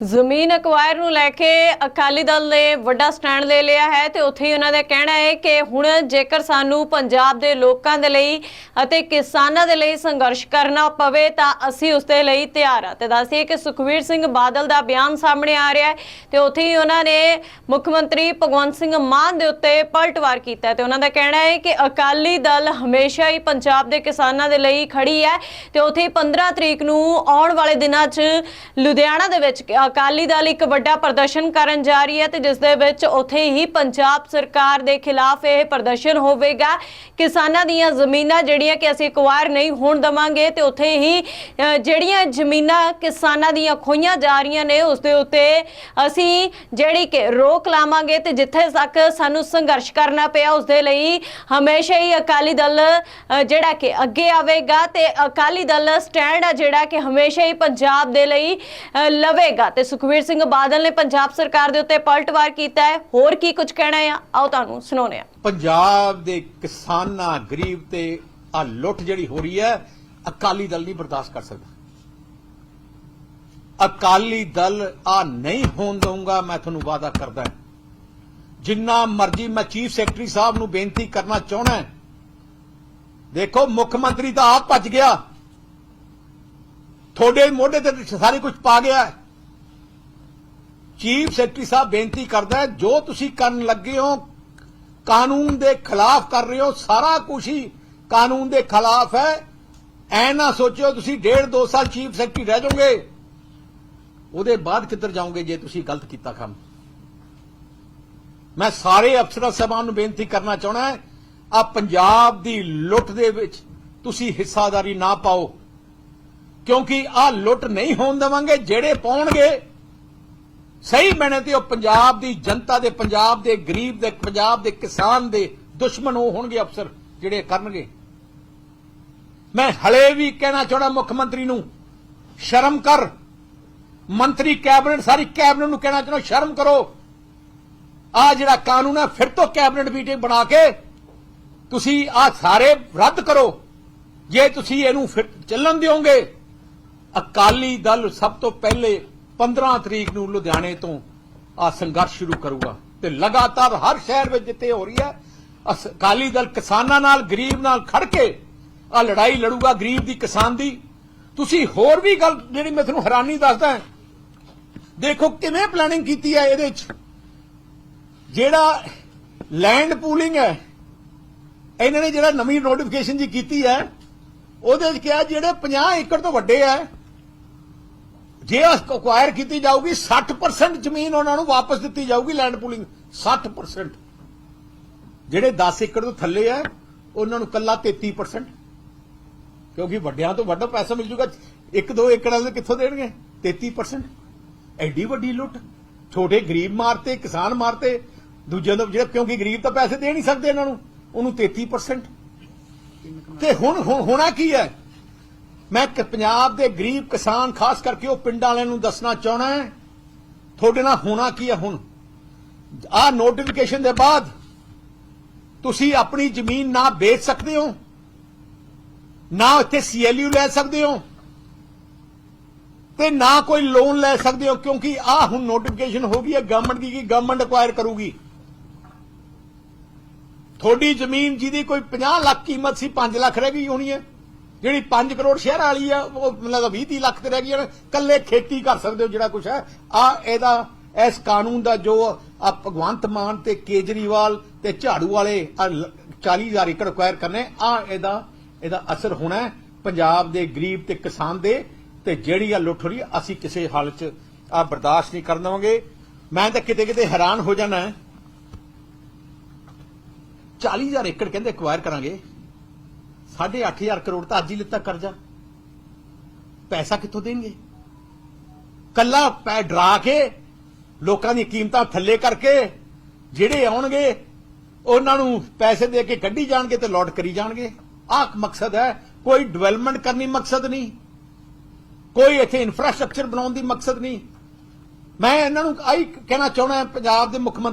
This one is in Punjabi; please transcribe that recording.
ਜ਼ਮੀਨ ਅਕਵਾਇਰ ਨੂੰ ਲੈ ਕੇ ਅਕਾਲੀ ਦਲ ਨੇ ਵੱਡਾ ਸਟੈਂਡ ਲੈ ਲਿਆ ਹੈ ਤੇ ਉੱਥੇ ਹੀ ਉਹਨਾਂ ਦਾ ਕਹਿਣਾ ਹੈ ਕਿ ਹੁਣ ਜੇਕਰ ਸਾਨੂੰ ਪੰਜਾਬ ਦੇ ਲੋਕਾਂ ਦੇ ਲਈ ਅਤੇ ਕਿਸਾਨਾਂ ਦੇ ਲਈ ਸੰਘਰਸ਼ ਕਰਨਾ ਪਵੇ ਤਾਂ ਅਸੀਂ ਉਸ ਦੇ ਲਈ ਤਿਆਰ ਹਾਂ। ਤੇ ਦੱਸਿਏ ਕਿ ਸੁਖਵੀਰ ਸਿੰਘ ਬਾਦਲ ਦਾ ਬਿਆਨ ਸਾਹਮਣੇ ਆ ਰਿਹਾ ਹੈ ਤੇ ਉੱਥੇ ਹੀ ਉਹਨਾਂ ਨੇ ਮੁੱਖ ਮੰਤਰੀ ਭਗਵੰਤ ਸਿੰਘ ਮਾਨ ਦੇ ਉੱਤੇ ਪਲਟਵਾਰ ਕੀਤਾ ਹੈ ਤੇ ਉਹਨਾਂ ਦਾ ਕਹਿਣਾ ਹੈ ਕਿ ਅਕਾਲੀ ਦਲ ਹਮੇਸ਼ਾ ਹੀ ਪੰਜਾਬ ਦੇ ਕਿਸਾਨਾਂ ਦੇ ਲਈ ਖੜੀ ਹੈ ਤੇ ਉੱਥੇ ਹੀ 15 ਤਰੀਕ ਨੂੰ ਆਉਣ ਵਾਲੇ ਦਿਨਾਂ 'ਚ ਲੁਧਿਆਣਾ ਦੇ ਵਿੱਚ ਅਕਾਲੀ ਦਲ ਇੱਕ ਵੱਡਾ ਪ੍ਰਦਰਸ਼ਨ ਕਰਨ ਜਾ ਰਹੀ ਹੈ ਤੇ ਜਿਸ ਦੇ ਵਿੱਚ ਉੱਥੇ ਹੀ ਪੰਜਾਬ ਸਰਕਾਰ ਦੇ ਖਿਲਾਫ ਇਹ ਪ੍ਰਦਰਸ਼ਨ ਹੋਵੇਗਾ। ਕਿਸਾਨਾਂ ਦੀਆਂ ਜ਼ਮੀਨਾਂ ਜਿਹੜੀਆਂ ਕਿ ਅਸੀਂ ਅਕਵਾਇਰ ਨਹੀਂ ਹੋਣ ਦਵਾਂਗੇ ਤੇ ਉੱਥੇ ਹੀ ਜਿਹੜੀਆਂ ਜ਼ਮੀਨਾਂ ਕਿਸਾਨਾਂ ਦੀਆਂ ਖੋਈਆਂ ਜਾ ਰਹੀਆਂ ਨੇ, ਉਸ ਦੇ ਉੱਤੇ ਅਸੀਂ ਜਿਹੜੀ ਕਿ ਰੋਕ ਲਾਵਾਂਗੇ ਤੇ ਜਿੱਥੇ ਤੱਕ ਸਾਨੂੰ ਸੰਘਰਸ਼ ਕਰਨਾ ਪਿਆ, ਉਸ ਦੇ ਲਈ ਹਮੇਸ਼ਾ ਹੀ ਅਕਾਲੀ ਦਲ ਜਿਹੜਾ ਕਿ ਅੱਗੇ ਆਵੇਗਾ ਤੇ ਅਕਾਲੀ ਦਲ ਸਟੈਂਡ ਆ ਜਿਹੜਾ ਕਿ ਹਮੇਸ਼ਾ ਹੀ ਪੰਜਾਬ ਦੇ ਲਈ ਲਵੇਗਾ। ਤੇ ਸੁਖਵੀਰ ਸਿੰਘ ਬਾਦਲ ਨੇ ਪੰਜਾਬ ਸਰਕਾਰ ਦੇ ਉੱਤੇ ਪਲਟਵਾਰ ਕੀਤਾ ਹੈ। ਹੋਰ ਕੀ ਕੁਝ ਕਹਿਣਾ ਹੈ? ਆਓ ਤੁਹਾਨੂੰ ਸੁਣਾਉਂਦੇ ਹਾਂ। ਪੰਜਾਬ ਦੇ ਕਿਸਾਨਾਂ, ਗਰੀਬ ਤੇ ਆ ਲੁੱਟ ਜਿਹੜੀ ਹੋ ਰਹੀ ਹੈ, ਅਕਾਲੀ ਦਲ ਨਹੀਂ ਬਰਦਾਸ਼ਤ ਕਰ ਸਕਦਾ। ਅਕਾਲੀ ਦਲ ਆ ਨਹੀਂ ਹੋਣ ਦਊਗਾ, ਮੈਂ ਤੁਹਾਨੂੰ ਵਾਅਦਾ ਕਰਦਾ ਜਿੰਨਾ ਮਰਜ਼ੀ ਮੈਂ ਚੀਫ ਸੈਕਟਰੀ ਸਾਹਿਬ ਨੂੰ ਬੇਨਤੀ ਕਰਨਾ ਚਾਹਣਾ ਦੇਖੋ, ਮੁੱਖ ਮੰਤਰੀ ਤਾਂ ਆਪ ਭੱਜ ਗਿਆ। ਤੁਹਾਡੇ ਮੋਢੇ ਤੇ ਸਾਰੇ ਕੁਝ ਪਾ ਗਿਆ। ਚੀਫ ਸੈਕਟਰੀ ਸਾਹਿਬ ਬੇਨਤੀ ਕਰਦਾ ਜੋ ਤੁਸੀਂ ਕਰਨ ਲੱਗੇ ਹੋ, ਕਾਨੂੰਨ ਦੇ ਖਿਲਾਫ ਕਰ ਰਹੇ ਹੋ, ਸਾਰਾ ਕੁਝ ਹੀ ਕਾਨੂੰਨ ਦੇ ਖਿਲਾਫ ਹੈ। ਐ ਨਾ ਸੋਚਿਓ, ਤੁਸੀਂ ਡੇਢ ਦੋ ਸਾਲ ਚੀਫ ਸੈਕਟਰੀ ਰਹਿ ਜਾਓਗੇ। ਉਹਦੇ ਬਾਅਦ ਕਿੱਧਰ ਜਾਓਗੇ ਜੇ ਤੁਸੀਂ ਗਲਤ ਕੀਤਾ ਕੰਮ? ਮੈਂ ਸਾਰੇ ਅਫਸਰਾਂ ਸਾਹਿਬਾਨ ਨੂੰ ਬੇਨਤੀ ਕਰਨਾ ਚਾਹਣਾ ਆ ਪੰਜਾਬ ਦੀ ਲੁੱਟ ਦੇ ਵਿੱਚ ਤੁਸੀਂ ਹਿੱਸਾਦਾਰੀ ਨਾ ਪਾਓ, ਕਿਉਂਕਿ ਆ ਲੁੱਟ ਨਹੀਂ ਹੋਣ ਦੇਵਾਂਗੇ, ਜਿਹੜੇ ਪਾਉਣਗੇ ਸਹੀ ਮੈਨੇ ਤੇ ਉਹ ਪੰਜਾਬ ਦੀ ਜਨਤਾ ਦੇ, ਪੰਜਾਬ ਦੇ ਗਰੀਬ ਦੇ, ਪੰਜਾਬ ਦੇ ਕਿਸਾਨ ਦੇ ਦੁਸ਼ਮਣ ਉਹ ਹੋਣਗੇ ਅਫਸਰ, ਜਿਹੜੇ ਕਰਨਗੇ। ਮੈਂ ਹਲੇ ਵੀ ਕਹਿਣਾ ਚਾਹਣਾ ਮੁੱਖ ਮੰਤਰੀ ਨੂੰ, ਸ਼ਰਮ ਕਰ। ਮੰਤਰੀ ਕੈਬਨਿਟ, ਸਾਰੀ ਕੈਬਨਿਟ ਨੂੰ ਕਹਿਣਾ ਚਾਹਣਾ ਸ਼ਰਮ ਕਰੋ। ਆ ਜਿਹੜਾ ਕਾਨੂੰਨ ਹੈ, ਫਿਰ ਤੋਂ ਕੈਬਨਿਟ ਮੀਟਿੰਗ ਬਣਾ ਕੇ ਤੁਸੀਂ ਆ ਸਾਰੇ ਰੱਦ ਕਰੋ। ਜੇ ਤੁਸੀਂ ਇਹਨੂੰ ਫਿਰ ਚੱਲਣ ਦਿਓਗੇ, ਅਕਾਲੀ ਦਲ ਸਭ ਤੋਂ ਪਹਿਲੇ 15 ਤਰੀਕ ਨੂੰ ਲੁਧਿਆਣੇ ਤੋਂ ਆ ਸੰਘਰਸ਼ ਸ਼ੁਰੂ ਕਰੂਗਾ ਤੇ ਲਗਾਤਾਰ ਹਰ ਸ਼ਹਿਰ ਵਿੱਚ ਜਿੱਥੇ ਹੋ ਰਹੀ ਹੈ, ਅਸ- ਅਕਾਲੀ ਦਲ ਕਿਸਾਨਾਂ ਨਾਲ, ਗਰੀਬ ਨਾਲ ਖੜ ਕੇ ਆ ਲੜਾਈ ਲੜੂਗਾ ਗਰੀਬ ਦੀ, ਕਿਸਾਨ ਦੀ। ਤੁਸੀਂ ਹੋਰ ਵੀ ਗੱਲ ਜਿਹੜੀ ਮੈਂ ਤੁਹਾਨੂੰ ਹੈਰਾਨੀ ਦੱਸਦਾ ਹਾਂ, ਦੇਖੋ ਕਿਵੇਂ ਪਲੈਨਿੰਗ ਕੀਤੀ ਹੈ ਇਹਦੇ ਵਿੱਚ। ਜਿਹੜਾ ਲੈਂਡ ਪੂਲਿੰਗ ਹੈ, ਇਹਨਾਂ ਨੇ ਜਿਹੜਾ ਨਵੀਂ ਨੋਟੀਫਿਕੇਸ਼ਨ ਜੀ ਕੀਤੀ ਹੈ, ਉਹਦੇ ਵਿੱਚ ਕਿਹਾ ਜਿਹੜੇ 50 ਏਕੜ ਤੋਂ ਵੱਡੇ ਹੈ ਜੇ ਅਕਵਾਇਰ ਕੀਤੀ ਜਾਊਗੀ 60% ਜ਼ਮੀਨ ਉਹਨਾਂ ਨੂੰ ਵਾਪਸ ਦਿੱਤੀ ਜਾਊਗੀ ਲੈਂਡ ਪੂਲਿੰਗ 60% ਜਿਹੜੇ 10 ਏਕੜ ਤੋਂ ਥੱਲੇ ਹੈ ਉਹਨਾਂ ਨੂੰ ਕੱਲਾ 33% ਕਿਉਂਕਿ ਵੱਡਿਆਂ ਤੋਂ ਵੱਡਾ ਪੈਸਾ ਮਿਲ ਜੂਗਾ। 1-2 ਏਕੜਾਂ ਦੇ ਕਿੱਥੋਂ ਦੇਣਗੇ? 33% ਐਡੀ ਵੱਡੀ ਲੁੱਟ। ਛੋਟੇ ਗਰੀਬ ਮਾਰਤੇ, ਕਿਸਾਨ ਮਾਰਤੇ। ਦੂਜਿਆਂ ਤੋਂ ਜਿਹੜਾ ਕਿਉਂਕਿ ਗਰੀਬ ਤਾਂ ਪੈਸੇ ਦੇ ਨਹੀਂ ਸਕਦੇ ਇਹਨਾਂ ਨੂੰ, ਉਹਨੂੰ 33% ਤੇ ਹੁਣ ਹੋਣਾ ਕੀ ਹੈ? ਮੈਂ ਪੰਜਾਬ ਦੇ ਗਰੀਬ ਕਿਸਾਨ, ਖਾਸ ਕਰਕੇ ਉਹ ਪਿੰਡਾਂ ਵਾਲਿਆਂ ਨੂੰ ਦੱਸਣਾ ਚਾਹਣਾ ਹੈ, ਤੁਹਾਡੇ ਨਾਲ ਹੋਣਾ ਕੀ ਹੈ ਹੁਣ? ਆਹ ਨੋਟੀਫਿਕੇਸ਼ਨ ਦੇ ਬਾਅਦ ਤੁਸੀਂ ਆਪਣੀ ਜ਼ਮੀਨ ਨਾ ਵੇਚ ਸਕਦੇ ਹੋ, ਨਾ ਇੱਥੇ ਸੀਐਲਯੂ ਲੈ ਸਕਦੇ ਹੋ, ਤੇ ਨਾ ਕੋਈ ਲੋਨ ਲੈ ਸਕਦੇ ਹੋ, ਕਿਉਂਕਿ ਆਹ ਹੁਣ ਨੋਟੀਫਿਕੇਸ਼ਨ ਹੋ ਗਈ ਹੈ ਗਵਰਨਮੈਂਟ ਦੀ ਕਿ ਗਵਰਨਮੈਂਟ ਅਕਵਾਇਰ ਕਰੂਗੀ। ਤੁਹਾਡੀ ਜ਼ਮੀਨ ਜਿਹਦੀ ਕੋਈ 50 ਲੱਖ ਕੀਮਤ ਸੀ 5 ਲੱਖ ਰਹਿ ਗਈ ਹੋਣੀ ਹੈ। ਜਿਹੜੀ 5 ਕਰੋੜ ਸ਼ਹਿਰ ਵਾਲੀ ਆ ਉਹ ਮਤਲਬ 20 30 ਲੱਖ ਤੇ ਰਹਿ ਗਈ ਹੈ ਕੱਲੇ ਖੇਤੀ ਕਰ ਸਕਦੇ ਹੋ ਜਿਹੜਾ ਕੁਝ ਹੈ। ਆ ਇਹਦਾ ਇਸ ਕਾਨੂੰਨ ਦਾ ਜੋ ਆ ਭਗਵੰਤ ਮਾਨ ਤੇ ਕੇਜਰੀਵਾਲ ਤੇ ਝਾੜੂ ਵਾਲੇ ਆਹ ਲ- 40000 ਏਕੜ ਅਕਵਾਇਰ ਕਰਨੇ ਆ ਇਹਦਾ ਇਹਦਾ ਅਸਰ ਹੋਣਾ ਪੰਜਾਬ ਦੇ ਗਰੀਬ ਤੇ ਕਿਸਾਨ ਦੇ ਤੇ ਜਿਹੜੀ ਆ ਲੁੱਟ ਹੋ ਰਹੀ ਹੈ, ਅਸੀਂ ਕਿਸੇ ਹਾਲਤ 'ਚ ਆ ਬਰਦਾਸ਼ਤ ਨਹੀਂ ਕਰਨ ਦੇਵਾਂਗੇ। ਮੈਂ ਤਾਂ ਕਿਤੇ ਕਿਤੇ ਹੈਰਾਨ ਹੋ ਜਾਣਾ ਹੈ। 40000 ਏਕੜ ਕਹਿੰਦੇ ਅਕਵਾਇਰ ਕਰਾਂਗੇ। 8500 ਕਰੋੜ ਤਾਂ ਅੱਜ ਹੀ ਲਿੱਤਾ ਕਰਜ਼ਾ। ਪੈਸਾ ਕਿੱਥੋਂ ਦੇਣਗੇ? ਕੱਲਾ ਪੈ ਡਰਾ ਕੇ ਲੋਕਾਂ ਦੀਆਂ ਕੀਮਤਾਂ ਥੱਲੇ ਕਰਕੇ ਜਿਹੜੇ ਆਉਣਗੇ, ਉਹਨਾਂ ਨੂੰ ਪੈਸੇ ਦੇ ਕੇ ਕੱਢੀ ਜਾਣਗੇ ਤੇ ਲੋਟ ਕਰੀ ਜਾਣਗੇ। ਆਹ ਮਕਸਦ ਹੈ, ਕੋਈ ਡਿਵੈਲਪਮੈਂਟ ਕਰਨੀ ਮਕਸਦ ਨਹੀਂ। ਕੋਈ ਇੱਥੇ ਇਨਫਰਾਸਟ੍ਰਕਚਰ ਬਣਾਉਣ ਦੀ ਮਕਸਦ ਨਹੀਂ। ਮੈਂ ਇਹਨਾਂ ਨੂੰ ਆਈ ਕਹਿਣਾ ਚਾਹੁੰਦਾ ਪੰਜਾਬ ਦੇ ਮੁੱਖ ਮੰਤਰੀ